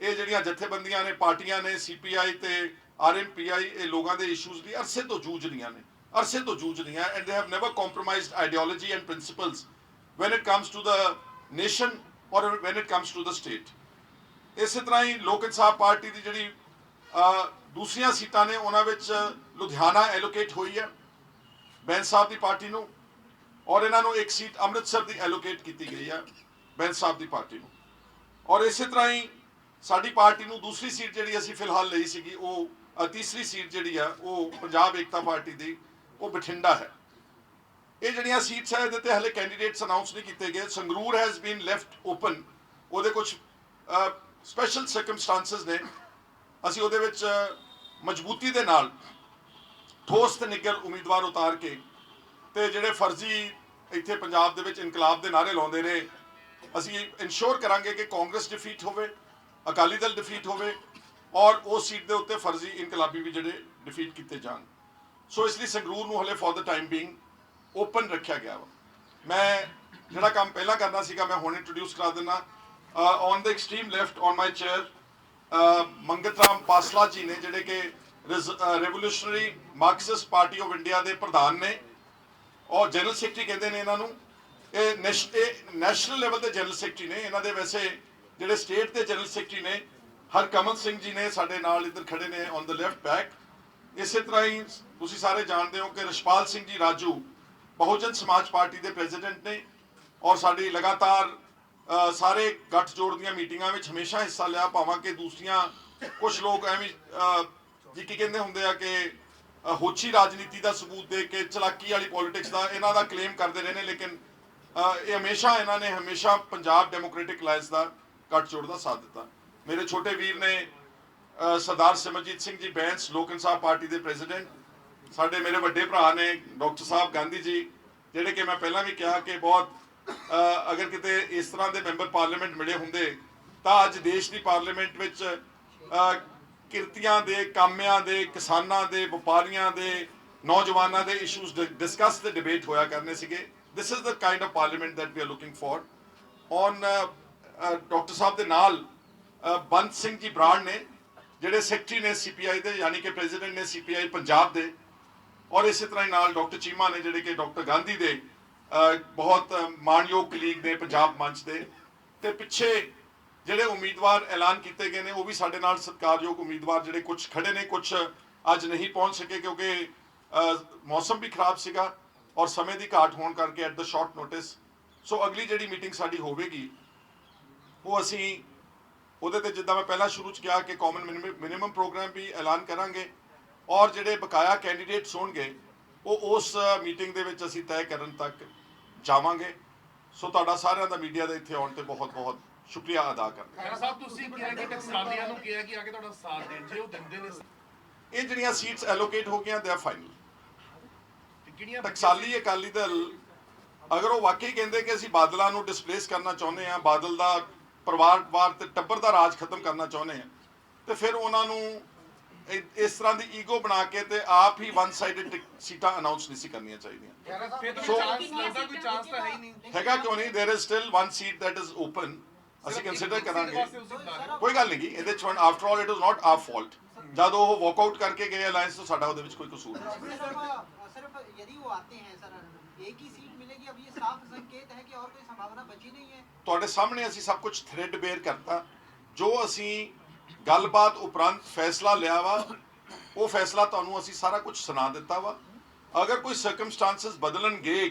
ਇਹ ਜਿਹੜੀਆਂ ਜਥੇਬੰਦੀਆਂ ਨੇ, ਪਾਰਟੀਆਂ ਨੇ ਸੀਪੀਆਈ ਤੇ ਆਰਐਮਪੀਆਈ ਇਹ ਲੋਕਾਂ ਦੇ ਇਸ਼ੂਜ਼ ਲਈ ਅਰਸੇ ਤੋਂ ਜੂਝ ਰਹੀਆਂ ਨੇ, ਅਰਸੇ ਤੋਂ ਜੂਝ ਰਹੀਆਂ and they have never compromised ideology and principles when it comes to the nation or when it comes to the state ਇਸੇ ਤਰ੍ਹਾਂ ਹੀ ਲੋਕ ਇਨਸਾਫ ਪਾਰਟੀ ਦੀ ਜਿਹੜੀ ਦੂਸਰੀਆਂ ਸੀਟਾਂ ਨੇ, ਉਹਨਾਂ ਵਿੱਚ ਲੁਧਿਆਣਾ ਐਲੋਕੇਟ ਹੋਈ ਹੈ, ਬੈਂਸ ਸਾਹਿਬ ਦੀ ਪਾਰਟੀ ਨੂੰ ਔਰ ਇਹਨਾਂ ਨੂੰ ਇੱਕ ਸੀਟ ਅੰਮ੍ਰਿਤਸਰ ਦੀ ਐਲੋਕੇਟ ਕੀਤੀ ਗਈ ਹੈ। ਬੈਂਸ ਸਾਹਿਬ ਦੀ ਪਾਰਟੀ ਨੂੰ। ਔਰ ਇਸੇ ਤਰ੍ਹਾਂ ਹੀ ਸਾਡੀ ਪਾਰਟੀ ਨੂੰ ਦੂਸਰੀ ਸੀਟ ਜਿਹੜੀ ਅਸੀਂ ਫਿਲਹਾਲ ਲਈ ਸੀਗੀ, ਉਹ ਤੀਸਰੀ ਸੀਟ ਜਿਹੜੀ ਆ, ਉਹ ਪੰਜਾਬ ਏਕਤਾ ਪਾਰਟੀ ਦੀ, ਉਹ ਬਠਿੰਡਾ ਹੈ। ਇਹ ਜਿਹੜੀਆਂ ਸੀਟਸ ਹੈ, ਇਹਦੇ ਤੇ ਹਲੇ ਕੈਂਡੀਡੇਟਸ ਅਨਾਉਂਸ ਨਹੀਂ ਕੀਤੇ ਗਏ। Sangrur has been left open ਉਹਦੇ ਕੁਝ ਸਪੈਸ਼ਲ ਸਰਕਮਸਟੈਂਸਸ ਨੇ। ਅਸੀਂ ਉਹਦੇ ਵਿੱਚ ਮਜ਼ਬੂਤੀ ਦੇ ਨਾਲ ਠੋਸ ਤੇ ਨਿੱਗਰ ਉਮੀਦਵਾਰ ਉਤਾਰ ਕੇ ਤੇ ਜਿਹੜੇ ਫਰਜ਼ੀ ਇੱਥੇ ਪੰਜਾਬ ਦੇ ਵਿੱਚ ਇਨਕਲਾਬ ਦੇ ਨਾਰੇ ਲਾਉਂਦੇ ਨੇ ਅਸੀਂ ਇਨਸ਼ੋਰ ਕਰਾਂਗੇ ਕਿ ਕਾਂਗਰਸ ਡਿਫੀਟ ਹੋਵੇ, ਅਕਾਲੀ ਦਲ ਡਿਫੀਟ ਹੋਵੇ ਔਰ ਉਸ ਸੀਟ ਦੇ ਉੱਤੇ ਫਰਜ਼ੀ ਇਨਕਲਾਬੀ ਵੀ ਜਿਹੜੇ ਡਿਫੀਟ ਕੀਤੇ ਜਾਣ। ਸੋ ਇਸ ਲਈ ਸੰਗਰੂਰ ਨੂੰ ਹਲੇ for the time being open ਰੱਖਿਆ ਗਿਆ ਵਾ। ਮੈਂ ਜਿਹੜਾ ਕੰਮ ਪਹਿਲਾਂ ਕਰਨਾ ਸੀਗਾ, ਮੈਂ ਹੁਣ ਇੰਟਰੋਡਿਊਸ ਕਰਾ ਦਿੰਦਾ। On the extreme left on my chair Mangat Ram Pasla ji ਨੇ ਜਿਹੜੇ ਕਿ Revolutionary Marxist Party of India ਦੇ ਪ੍ਰਧਾਨ ਨੇ, ਔਰ ਜਨਰਲ ਸੈਕਟਰੀ ਕਹਿੰਦੇ ਨੇ ਇਹਨਾਂ ਨੂੰ ਇਹ ਨੈਸ਼- ਨੈਸ਼ਨਲ ਲੈਵਲ ਦੇ ਜਨਰਲ ਸੈਕਟਰੀ ਨੇ ਇਹਨਾਂ ਦੇ ਵੈਸੇ ਜਿਹੜੇ ਸਟੇਟ ਦੇ ਜਨਰਲ ਸੈਕਟਰੀ ਨੇ ਹਰਕਮਲ ਸਿੰਘ ਜੀ ਨੇ ਸਾਡੇ ਨਾਲ ਇੱਧਰ ਖੜੇ ਨੇ ਔਨ ਦ ਲੈਫਟ ਬੈਕ ਇਸੇ ਤਰ੍ਹਾਂ ਹੀ ਤੁਸੀਂ ਸਾਰੇ ਜਾਣਦੇ ਹੋ ਕਿ ਰਸ਼ਪਾਲ ਸਿੰਘ ਜੀ ਰਾਜੂ ਬਹੁਜਨ ਸਮਾਜ ਪਾਰਟੀ ਦੇ ਪ੍ਰੈਜ਼ੀਡੈਂਟ ਨੇ ਔਰ ਸਾਡੀ ਲਗਾਤਾਰ ਸਾਰੇ ਗੱਠ ਜੋੜ ਦੀਆਂ ਮੀਟਿੰਗਾਂ ਵਿੱਚ ਹਮੇਸ਼ਾ ਹਿੱਸਾ ਲਿਆ। ਭਾਵਾਂ ਕਿ ਦੂਸਰੀਆਂ ਕੁਝ ਲੋਕ ਐਵੇਂ ਅ, ਜੀ ਕੀ ਕਹਿੰਦੇ ਹੁੰਦੇ ਆ ਕਿ ਹੋਛੀ ਰਾਜਨੀਤੀ ਦਾ ਸਬੂਤ ਦੇ ਕੇ ਚਲਾਕੀ ਵਾਲੀ ਪੋਲਿਟਿਕਸ ਦਾ ਇਹਨਾਂ ਦਾ ਕਲੇਮ ਕਰਦੇ ਰਹੇ ਨੇ ਲੇਕਿਨ ਇਹ ਹਮੇਸ਼ਾ ਇਹਨਾਂ ਨੇ ਹਮੇਸ਼ਾ ਪੰਜਾਬ ਡੈਮੋਕ੍ਰੈਟਿਕ ਅਲਾਈਅੰਸ ਦਾ ਗੱਠ ਜੋੜ ਦਾ ਸਾਥ ਦਿੱਤਾ। ਮੇਰੇ ਛੋਟੇ ਵੀਰ ਨੇ ਸਰਦਾਰ ਸਿਮਰਜੀਤ ਸਿੰਘ ਜੀ ਬੈਂਸ, ਲੋਕ ਇਨਸਾਫ ਪਾਰਟੀ ਦੇ ਪ੍ਰੈਜ਼ੀਡੈਂਟ, ਸਾਡੇ ਮੇਰੇ ਵੱਡੇ ਭਰਾ ਨੇ ਡਾਕਟਰ ਸਾਹਿਬ ਗਾਂਧੀ ਜੀ, ਜਿਹੜੇ ਕਿ ਮੈਂ ਪਹਿਲਾਂ ਵੀ ਕਿਹਾ ਕਿ ਬਹੁਤ ਅਗਰ ਕਿਤੇ ਇਸ ਤਰ੍ਹਾਂ ਦੇ ਮੈਂਬਰ ਪਾਰਲੀਮੈਂਟ ਮਿਲੇ ਹੁੰਦੇ, ਤਾਂ ਅੱਜ ਦੇਸ਼ ਦੀ ਪਾਰਲੀਮੈਂਟ ਵਿੱਚ ਕਿਰਤੀਆਂ ਦੇ, ਕਾਮਿਆਂ ਦੇ, ਕਿਸਾਨਾਂ ਦੇ, ਵਪਾਰੀਆਂ ਦੇ, ਨੌਜਵਾਨਾਂ ਦੇ ਇਸ਼ੂਜ਼ ਡਿਸਕਸ ਤੇ ਡਿਬੇਟ ਹੋਇਆ ਕਰਨੇ ਸੀਗੇ। This is the kind of parliament that we are looking for. On doctor ਸਾਹਿਬ ਦੇ ਨਾਲ ਅ, ਬੰਤ ਸਿੰਘ ਜੀ ਬਰਾੜ ਨੇ ਜਿਹੜੇ ਸੈਕਟਰੀ ਨੇ ਸੀਪੀਆਈ ਦੇ ਯਾਨੀ ਕਿ ਪ੍ਰੈਜ਼ੀਡੈਂਟ ਨੇ ਸੀਪੀਆਈ ਪੰਜਾਬ ਦੇ ਔਰ ਇਸੇ ਤਰ੍ਹਾਂ ਹੀ ਨਾਲ ਡਾਕਟਰ ਚੀਮਾ ਨੇ ਜਿਹੜੇ ਕਿ ਡਾਕਟਰ ਗਾਂਧੀ ਦੇ ਬਹੁਤ ਮਾਣਯੋਗ ਕਲੀਗ ਨੇ ਪੰਜਾਬ ਮੰਚ ਦੇ ਤੇ ਪਿੱਛੇ ਜਿਹੜੇ ਉਮੀਦਵਾਰ ਐਲਾਨ ਕੀਤੇ ਗਏ ਨੇ ਉਹ ਵੀ ਸਾਡੇ ਨਾਲ ਸਤਿਕਾਰਯੋਗ ਉਮੀਦਵਾਰ ਜਿਹੜੇ ਕੁਝ ਖੜੇ ਨੇ ਕੁਝ ਅੱਜ ਨਹੀਂ ਪਹੁੰਚ ਸਕੇ ਕਿਉਂਕਿ ਮੌਸਮ ਵੀ ਖਰਾਬ ਸੀਗਾ। ਔਰ ਸਮੇਂ ਦੀ ਘਾਟ ਹੋਣ ਕਰਕੇ at the short notice so ਅਗਲੀ ਜਿਹੜੀ ਮੀਟਿੰਗ ਸਾਡੀ ਹੋਵੇਗੀ ਉਹ ਅਸੀਂ ਉਹਦੇ ਤੇ ਜਿੱਦਾਂ ਮੈਂ ਪਹਿਲਾਂ ਸ਼ੁਰੂ ਚ ਕਿਹਾ ਕਿ ਕਾਮਨ ਮਿਨੀਮਮ ਪ੍ਰੋਗਰਾਮ ਵੀ ਐਲਾਨ ਕਰਾਂਗੇ ਔਰ ਜਿਹੜੇ ਬਕਾਇਆ ਕੈਂਡੀਡੇਟਸ ਹੋਣਗੇ ਉਹ ਉਸ ਮੀਟਿੰਗ ਦੇ ਵਿੱਚ ਅਸੀਂ ਤੈਅ ਕਰਨ ਤੱਕ ਜਾਵਾਂਗੇ। ਸੋ ਤੁਹਾਡਾ ਸਾਰਿਆਂ ਦਾ ਮੀਡੀਆ ਦੇ ਇੱਥੇ ਆਉਣ ਤੇ ਬਹੁਤ ਬਹੁਤ ਸ਼ੁਕਰੀਆ ਅਦਾ ਕਰਦਾ। ਖੈਰ ਸਾਹਿਬ ਤੁਸੀਂ ਕਿਹਾ ਕਿ ਟਕਸਾਲੀਆਂ ਨੂੰ ਕਿਹਾ ਕਿ ਆ ਕੇ ਤੁਹਾਡਾ ਸਾਥ ਦੇਣ ਜੇ ਉਹ ਦਿੰਦੇ ਨੇ। ਇਹ ਜਿਹੜੀਆਂ ਸੀਟਸ ਐਲੋਕੇਟ ਹੋ ਗਈਆਂ ਦੇ ਆ ਫਾਈਨਲ ਟਕਸਾਲੀ ਅਕਾਲੀ ਦਲ ਅਗਰ ਉਹ ਵਾਕਈ ਕਹਿੰਦੇ ਕਿ ਅਸੀਂ ਬਾਦਲਾਂ ਨੂੰ ਡਿਸਪਲੇਸ ਕਰਨਾ ਚਾਹੁੰਦੇ ਹਾਂ ਬਾਦਲ ਦਾ ਪਰਿਵਾਰਵਾਰ ਤੇ ਟੱਬਰ ਦਾ ਰਾਜ ਖਤਮ ਕਰਨਾ ਚਾਹੁੰਦੇ ਹਾਂ ਤੇ ਫਿਰ ਉਹਨਾਂ ਨੂੰ ਇ- ਇਸ ਤਰ੍ਹਾਂ ਦੀ ਈਗੋ ਬਣਾ ਕੇ ਤੇ ਆਪ ਹੀ ਵਨ ਸਾਈਡਡ ਸੀਟਾਂ ਅਨਾਉਂਸ ਨਹੀਂ ਸੀ ਕਰਨੀਆਂ ਚਾਹੀਦੀਆਂ ਫਿਰ ਤਾਂ ਸੋ- ਚਾਂਸ ਲੱਗਦਾ ਕੋਈ ਚਾਂਸ ਤਾਂ ਹੈ ਹੀ ਨਹੀਂ ਹੈਗਾ ਕਿਉਂ ਨਹੀਂ there is still one seat that is open ਅਸੀਂ ਕੰਸੀਡਰ ਕਰਾਂਗੇ ਕੋਈ ਗੱਲ ਨਹੀਂ ਗੀ, ਇਹਦੇ ਚ after all it was not our fault ਜਦ ਉਹ ਵਾਕਆਊਟ ਕਰਕੇ ਗਏ ਅਲਾਈਅੰਸ ਤੋਂ ਸਾਡਾ ਉਹਦੇ ਵਿੱਚ ਕੋਈ ਕਸੂਰ ਨਹੀਂ सिर्फ सिर्फ यदि वो आते हैं सर एक ही सीट मिलेगी अब ये साफ संकेत है कि और कोई संभावना बची नहीं है ਤੁਹਾਡੇ ਸਾਹਮਣੇ ਅਸੀਂ ਸਭ ਕੁਝ ਥ੍ਰੈਡ ਬੇਅਰ ਕਰਤਾ ਜੋ ਅਸੀਂ ਗੱਲਬਾਤ ਉਪਰੰਤ ਫੈਸਲਾ ਲਿਆ ਵਾ ਉਹ ਫੈਸਲਾ ਤੁਹਾਨੂੰ ਅਸੀਂ ਸਾਰਾ ਕੁਝ ਸੁਣਾ ਦਿੱਤਾ ਵਾ ਅਗਰ ਕੋਈ ਸਰਕਮਸਟੈਂਸਸ ਬਦਲਣਗੇ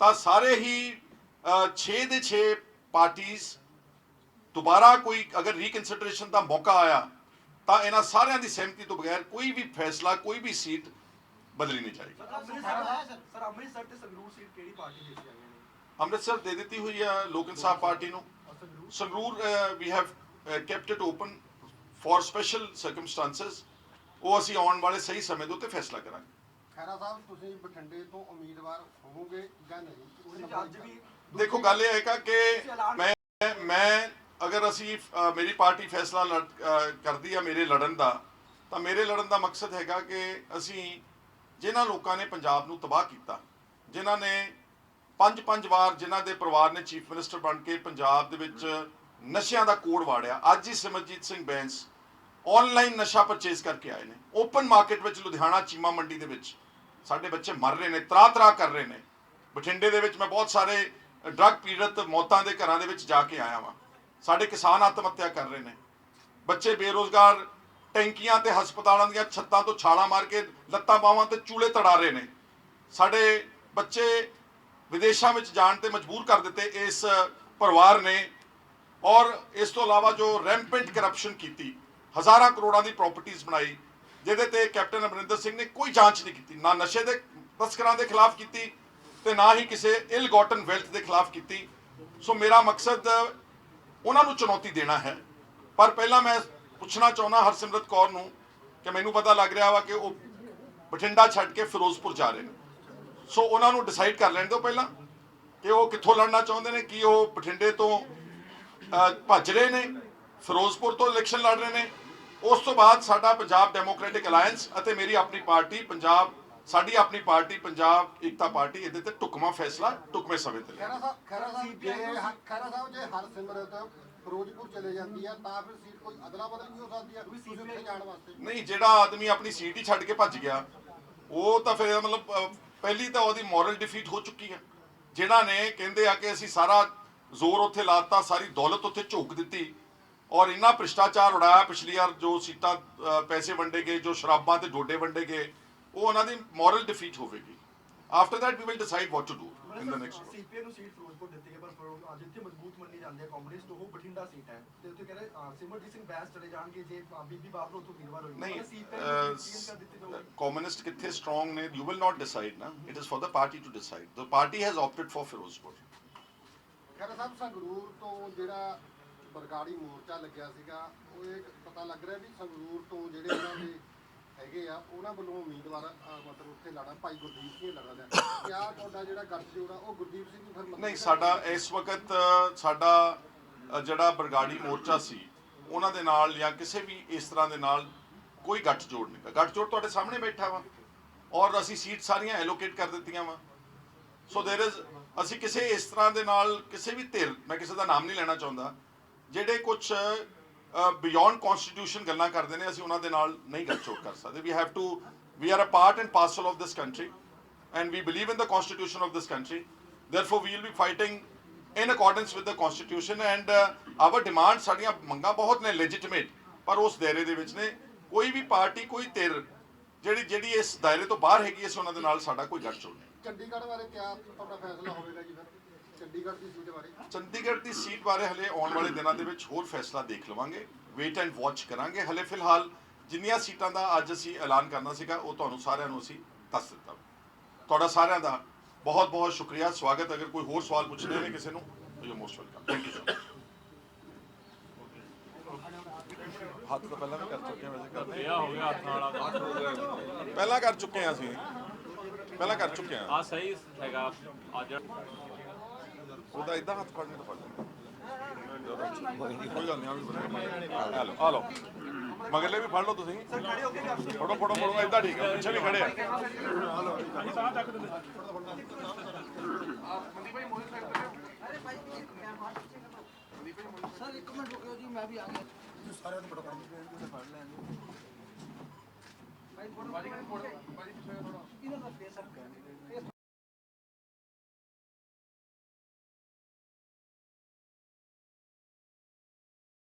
ਤਾਂ ਸਾਰੇ ਹੀ 6 ਦੇ 6 ਪਾਰਟੀਆਂ ਦੁਬਾਰਾ ਕੋਈ ਅਗਰ ਰੀਕਨਸੀਡਰੇਸ਼ਨ ਦਾ ਮੌਕਾ ਆਇਆ ਤਾਂ ਇਹਨਾਂ ਸਾਰਿਆਂ ਦੀ ਸਹਿਮਤੀ ਤੋਂ ਬਗੈਰ ਕੋਈ ਵੀ ਫੈਸਲਾ ਕੋਈ ਵੀ ਸੀਟ ਬਦਲੀ ਨਹੀਂ ਜਾਏਗੀ। ਸਰ ਦੇ ਦਿੱਤੀ ਹੋਈ ਹੈ ਲੋਕ ਇਨਸਾਫ ਪਾਰਟੀ ਨੂੰ। Sangrur? We have kept it open for special circumstances ਉਹ ਅਸੀਂ ਆਉਣ ਵਾਲੇ ਸਹੀ ਸਮੇਂ ਦੇ ਉੱਤੇ ਫੈਸਲਾ ਕਰਾਂਗੇ। ਖੈਰਾ ਸਾਹਿਬ ਤੁਸੀਂ ਬਠਿੰਡੇ ਤੋਂ ਉਮੀਦਵਾਰ ਹੋਵੋਗੇ ਜਾਂ ਨਹੀਂ? ਅੱਜ ਵੀ ਦੇਖੋ ਗੱਲ ਇਹ ਹੈਗਾ ਕਿ ਮੈਂ ਮੈਂ ਅਗਰ ਅਸੀਂ ਮੇਰੀ ਪਾਰਟੀ ਫੈਸਲਾ ਕਰਦੀ ਆ ਮੇਰੇ ਲੜਨ ਦਾ ਤਾਂ ਮੇਰੇ ਲੜਨ ਦਾ ਮਕਸਦ ਹੈਗਾ ਕਿ ਅਸੀਂ ਜਿਨ੍ਹਾਂ ਲੋਕਾਂ ਨੇ ਪੰਜਾਬ ਨੂੰ ਤਬਾਹ ਕੀਤਾ, ਜਿਨ੍ਹਾਂ ਨੇ ਪੰਜ ਪੰਜ ਵਾਰ ਜਿਨ੍ਹਾਂ ਦੇ ਪਰਿਵਾਰ ਨੇ ਚੀਫ ਮਿਨਿਸਟਰ ਬਣ ਕੇ ਪੰਜਾਬ ਦੇ ਵਿੱਚ ਨਸ਼ਿਆਂ ਦਾ ਕੋਡ ਵਾੜਿਆ, ਅੱਜ ਹੀ ਸਿਮਰਜੀਤ ਸਿੰਘ ਬੈਂਸ ਆਨਲਾਈਨ ਨਸ਼ਾ ਪਰਚੇਸ ਕਰਕੇ ਆਏ ਨੇ। ਓਪਨ ਮਾਰਕੀਟ ਵਿੱਚ ਲੁਧਿਆਣਾ ਚੀਮਾ ਮੰਡੀ ਦੇ ਵਿੱਚ ਸਾਡੇ ਬੱਚੇ ਮਰ ਰਹੇ ਨੇ ਤਰਾ ਤਰਾ ਕਰ ਰਹੇ ਨੇ। ਬਠਿੰਡੇ ਦੇ ਵਿੱਚ ਮੈਂ ਬਹੁਤ ਸਾਰੇ ਡਰੱਗ ਪੀੜਤ ਮੌਤਾਂ ਦੇ ਘਰਾਂ ਦੇ ਵਿੱਚ ਜਾ ਕੇ ਆਇਆ ਵਾਂ। ਸਾਡੇ ਕਿਸਾਨ ਆਤਮ ਹੱਤਿਆ ਕਰ ਰਹੇ ਨੇ। ਬੱਚੇ ਬੇਰੋਜ਼ਗਾਰ ਟੈਂਕੀਆਂ ਤੇ ਹਸਪਤਾਲਾਂ ਦੀਆਂ ਛੱਤਾਂ ਤੋਂ ਛਾਲਾਂ ਮਾਰ ਕੇ ਲੱਤਾਂ ਬਾਹਾਂ ਤੇ ਚੂਲੇ ਤੜਾ ਰਹੇ ਨੇ। ਸਾਡੇ ਬੱਚੇ ਵਿਦੇਸ਼ਾਂ ਵਿੱਚ ਜਾਣ ਤੇ ਮਜਬੂਰ ਕਰ ਦਿੱਤੇ ਇਸ ਪਰਿਵਾਰ ਨੇ ਔਰ ਇਸ ਤੋਂ ਇਲਾਵਾ ਜੋ ਰੈਂਪੈਂਟ ਕਰਪਸ਼ਨ ਕੀਤੀ, ਹਜ਼ਾਰਾਂ ਕਰੋੜਾਂ ਦੀ ਪ੍ਰਾਪਰਟੀਆਂ ਬਣਾਈ, ਜਿਹਦੇ ਤੇ ਕੈਪਟਨ ਅਮਰਿੰਦਰ ਸਿੰਘ ਨੇ ਕੋਈ ਜਾਂਚ ਨਹੀਂ ਕੀਤੀ, ਨਾ ਨਸ਼ੇ ਦੇ ਤਸਕਰਾਂ ਦੇ ਖਿਲਾਫ ਕੀਤੀ ਤੇ ਨਾ ਹੀ ਕਿਸੇ ਇਲ ਗੋਟਨ ਵੈਲਥ ਦੇ ਖਿਲਾਫ ਕੀਤੀ। ਸੋ ਮੇਰਾ ਮਕਸਦ ਉਹਨਾਂ ਨੂੰ ਚੁਣੌਤੀ ਦੇਣਾ ਹੈ। ਪਰ ਪਹਿਲਾਂ ਮੈਂ ਪੁੱਛਣਾ ਚਾਹੁੰਦਾ ਹਰਸਿਮਰਤ ਕੌਰ ਨੂੰ ਕਿ ਮੈਨੂੰ ਪਤਾ ਲੱਗ ਰਿਹਾ ਵਾ ਕਿ ਉਹ ਬਠਿੰਡਾ ਛੱਡ ਕੇ ਫਿਰੋਜ਼ਪੁਰ ਜਾ ਰਹੇ ਨੇ। ਸੋ ਉਹਨਾਂ ਨੂੰ ਡਿਸਾਈਡ ਕਰ ਲੈਣ ਦਿਓ ਪਹਿਲਾਂ ਕਿ ਉਹ ਕਿੱਥੋਂ ਲੜਨਾ ਚਾਹੁੰਦੇ ਨੇ, ਕੀ ਉਹ ਬਠਿੰਡੇ ਤੋਂ ਭੱਜ ਰਹੇ ਨੇ, ਫਿਰੋਜ਼ਪੁਰ ਤੋਂ ਇਲੈਕਸ਼ਨ ਲੜ ਰਹੇ ਨੇ। ਉਸ ਤੋਂ ਬਾਅਦ ਸਾਡਾ ਪੰਜਾਬ ਡੈਮੋਕ੍ਰੈਟਿਕ ਅਲਾਈਅੰਸ ਅਤੇ ਮੇਰੀ ਆਪਣੀ ਪਾਰਟੀ ਪੰਜਾਬ, ਸਾਡੀ ਆਪਣੀ ਪਾਰਟੀ ਪੰਜਾਬ ਏਕਤਾ ਪਾਰਟੀ ਇਹਦੇ ਤੇ ਟੁਕਮਾ ਫੈਸਲਾ ਟੁਕਮੇ ਸਮੇਂ ਤੇ ਖੈਰਾ ਸਾਹਿਬ ਖੈਰਾ ਸਾਹਿਬ ਜੇ ਖੈਰਾ ਸਾਹਿਬ ਜੇ ਹਰਸਿਮਰਤ ਫਿਰੋਜ਼ਪੁਰ ਚਲੇ ਜਾਂਦੀ ਹੈ ਤਾਂ ਫਿਰ ਸੀਟ ਕੋਈ ਅਦਲਾ ਬਦਲ ਵੀ ਹੋ ਸਕਦੀ ਹੈ ਤੁਸੀਂ ਉੱਥੇ ਜਾਣ ਵਾਸਤੇ। ਨਹੀਂ ਜਿਹੜਾ ਆਦਮੀ ਆਪਣੀ ਸੀਟ ਹੀ ਛੱਡ ਕੇ ਭੱਜ ਗਿਆ ਉਹ ਤਾਂ ਫਿਰ ਮਤਲਬ ਅਹ, ਪਹਿਲੀ ਤਾਂ ਉਹਦੀ ਮੋਰਲ ਡਿਫੀਟ ਹੋ ਚੁੱਕੀ ਹੈ ਜਿਨ੍ਹਾਂ ਨੇ ਕਹਿੰਦੇ ਆ ਕਿ ਅਸੀਂ ਸਾਰਾ ਜ਼ੋਰ ਉੱਥੇ ਲਾਤਾ ਸਾਰੀ ਦੌਲਤ ਉੱਥੇ ਝੋਕ ਦਿੱਤੀ। ਔਰ ਇੰਨਾ ਭ੍ਰਿਸ਼ਟਾਚਾਰ ਉਡਾਇਆ ਪਿਛਲੀ ਵਾਰ ਜੋ ਸੀਟਾਂ ਅਹ, ਪੈਸੇ ਵੰਡੇ ਗਏ ਜੋ ਸ਼ਰਾਬਾਂ ਤੇ ਡੋਡੇ ਵੰਡੇ ਗਏ ਉਹ ਉਹਨਾਂ ਦੀ ਮੋਰਲ ਡਿਫੀਟ ਹੋਵੇਗੀ। After that we will decide what to do in the next CPA ਨੂੰ ਸੀਟ ਫਿਰੋਜ਼ਪੁਰ ਦਿੱਤੀ ਹੈ ਪਰ ਫਿਰੋਜ਼- ਮੰਨੀ ਜਾਂਦੇ ਆ ਕਾਂਗਰਸ ਤੋਂ ਉਹ ਬਠਿੰਡਾ ਸੀਟ ਹੈ। ਤੇ ਉੱਥੇ ਕਹਿੰਦੇ ਸਿਮਰਜੀਤ ਸਿੰਘ ਬੈਂਸ ਚਲੇ ਜਾਣਗੇ ਜੇ ਬੀਬੀ ਬਾਬਰ ਉੱਥੋਂ ਉਮੀਦਵਾਰ ਹੋਈ। ਨਹੀਂ ਕਮਿਊਨਿਸਟ ਕਿੱਥੇ ਸਟਰੋਂਗ ਨੇ ਯੂ ਵਿਲ ਨਾਟ ਡਿਸਾਈਡ ਨਾ। It is for the party to decide the party has opted for Ferozepur ਕਹਿੰਦਾ ਸਾਹਿਬ ਸੰਗਰੂਰ ਤੋਂ ਜਿਹੜਾ ਬਰਗਾੜੀ ਮੋਰਚਾ ਲੱਗਿਆ ਸੀਗਾ ਉਹ ਇਹ ਪਤਾ ਲੱਗ ਰਿਹਾ ਵੀ ਸੰਗਰੂਰ ਤੋਂ ਜਿਹੜੇ ਉਹਨਾਂ ਦੇ ਹੈਗੇ ਆ ਉਹਨਾਂ ਵੱਲੋਂ ਉਮੀਦਵਾਰ ਅ, ਮਤਲਬ ਉੱਥੇ ਲੜਾ ਭਾਈ ਗੁਰਦੀਪ ਸਿੰਘ ਲੜਾ ਰਿਹਾ ਕਿਆ ਤੁਹਾਡਾ ਜਿਹੜਾ ਗੱਠਜੋੜ ਆ ਉਹ ਗੁਰਦੀਪ ਸਿੰਘ ਨੂੰ ਫਿਰ ਮਤਲਬ ਨਹੀਂ ਸਾਡਾ ਇਸ ਵਕਤ ਅ, ਸਾਡਾ ਅ, ਜਿਹੜਾ ਬਰਗਾੜੀ ਮੋਰਚਾ ਸੀ ਉਹਨਾਂ ਦੇ ਨਾਲ ਜਾਂ ਕਿਸੇ ਵੀ ਇਸ ਤਰ੍ਹਾਂ ਦੇ ਨਾਲ ਕੋਈ ਗੱਠ ਜੋੜ ਨਹੀਂ ਗਾ। ਗੱਠ ਜੋੜ ਤੁਹਾਡੇ ਸਾਹਮਣੇ ਬੈਠਾ ਵਾ ਔਰ ਅਸੀਂ ਸੀਟ ਸਾਰੀਆਂ ਐਲੋਕੇਟ ਕਰ ਦਿੱਤੀਆਂ ਵਾ ਸੋ देयर इज ਅਸੀਂ ਕਿਸੇ ਇਸ ਤਰ੍ਹਾਂ ਦੇ ਨਾਲ ਕਿਸੇ ਵੀ ਧਿਰ ਮੈਂ ਕਿਸੇ ਦਾ ਨਾਮ ਨਹੀਂ ਲੈਣਾ ਚਾਹੁੰਦਾ ਜਿਹੜੇ ਕੁਝ ਬਿਯੋਂਡ ਕਨਸਟੀਟਿਊਸ਼ਨ ਗੱਲਾਂ ਕਰਦੇ ਨੇ, ਅਸੀਂ ਉਹਨਾਂ ਦੇ ਨਾਲ ਨਹੀਂ ਗੱਲਚੋੜ ਕਰ ਸਕਦੇ। We have to we are a part and parcel of this country and we believe in the constitution of this country. Therefore, we will be fighting in accordance with the constitution and our demand ਸਾਡੀਆਂ ਮੰਗਾਂ ਬਹੁਤ ਨੇ ਲੈਜਿਟਿਮੇਟ ਪਰ ਉਸ ਦਾਇਰੇ ਦੇ ਵਿੱਚ ਨੇ। ਕੋਈ ਵੀ ਪਾਰਟੀ, ਕੋਈ ਧਿਰ ਜਿਹੜੀ ਜਿਹੜੀ ਇਸ ਦਾਇਰੇ ਤੋਂ ਬਾਹਰ ਹੈਗੀ, ਅਸੀਂ ਉਹਨਾਂ ਦੇ ਨਾਲ ਸਾਡਾ ਕੋਈ ਗੱਠਜੋੜ ਨਹੀਂ। ਚੰਡੀਗੜ੍ਹ ਬਾਰੇ ਕਿਆ ਤੁਹਾਡਾ ਫੈਸਲਾ ਹੋਵੇਗਾ ਜੀ ਫਿਰ? ਚੰਡੀਗੜ੍ਹ ਦੀ ਸੀਟ ਬਾਰੇ? ਚੰਡੀਗੜ੍ਹ ਦੀ ਸੀਟ ਬਾਰੇ ਹਲੇ ਆਉਣ ਵਾਲੇ ਦਿਨਾਂ ਦੇ ਵਿੱਚ ਹੋਰ ਫੈਸਲਾ ਦੇਖ ਲਵਾਂਗੇ। ਵੇਟ ਐਂਡ ਵਾਚ ਕਰਾਂਗੇ। ਹਲੇ ਫਿਲਹਾਲ ਜਿੰਨੀਆਂ ਸੀਟਾਂ ਦਾ ਅੱਜ ਅਸੀਂ ਐਲਾਨ ਕਰਨਾ ਸੀਗਾ ਉਹ ਤੁਹਾਨੂੰ ਸਾਰਿਆਂ ਨੂੰ ਅਸੀਂ ਦੱਸ ਦਿੱਤਾ। ਤੁਹਾਡਾ ਸਾਰਿਆਂ ਦਾ ਬਹੁਤ ਬਹੁਤ ਸ਼ੁਕਰੀਆ। ਸਵਾਗਤ ਅਗਰ ਕੋਈ ਹੋਰ ਸਵਾਲ ਪੁੱਛਣੇ ਨੇ ਕਿਸੇ ਨੂੰ you most welcome thank you sir ਹੱਥ ਤਾਂ ਪਹਿਲਾਂ ਵੀ ਕਰ ਚੁੱਕੇ ਹਾਂ ਵੈਸੇ ਕਰਦੇ ਵਿਆਹ ਹੋ ਗਿਆ ਹੱਥ ਵਾਲਾ ਪਹਿਲਾਂ ਕਰ ਚੁੱਕੇ ਹਾਂ ਅਸੀਂ। ਪਹਿਲਾਂ ਕਰ ਚੁੱਕੇ ਹਾਂ। ਆ ਸਹੀ ਹੈਗਾ। ਅੱਜ ਉਹਦਾ ਇਦਾਂ ਹੱਥ ਫੜਨੇ ਤੋਂ ਕੋਈ ਗੱਲ ਨਹੀਂ ਵੀ ਮਗਰਲੇ ਵੀ ਫੜ ਲਓ ਤੁਸੀਂ ਫੜੋ ਫੜੋ ਫੜੋ ਇਦਾਂ ਠੀਕ ਹੈ ਪਿੱਛੇ ਵੀ ਖੜੇ ਆ ਆ ਲਓ ਸਾਹ ਚੱਕ ਦਿੰਦੇ ਆਪ ਮੰਦੀ ਭਾਈ ਮੋਹਿਤ ਸਾਹਿਬ ਅਰੇ ਭਾਈ ਮੈਂ ਬਾਹਰ ਸਰ ਇੱਕ ਮਿੰਟ ਰੁਕਿਓ ਜੀ ਮੈਂ ਵੀ ਆ ਗਿਆ ਤੁਸੀਂ ਸਾਰਿਆਂ ਨੂੰ ਬੜਾ ਪੜ੍ਹ ਲੈਂਦੇ ਪੜ੍ਹ ਲੈਂਦੇ ਭਾਈ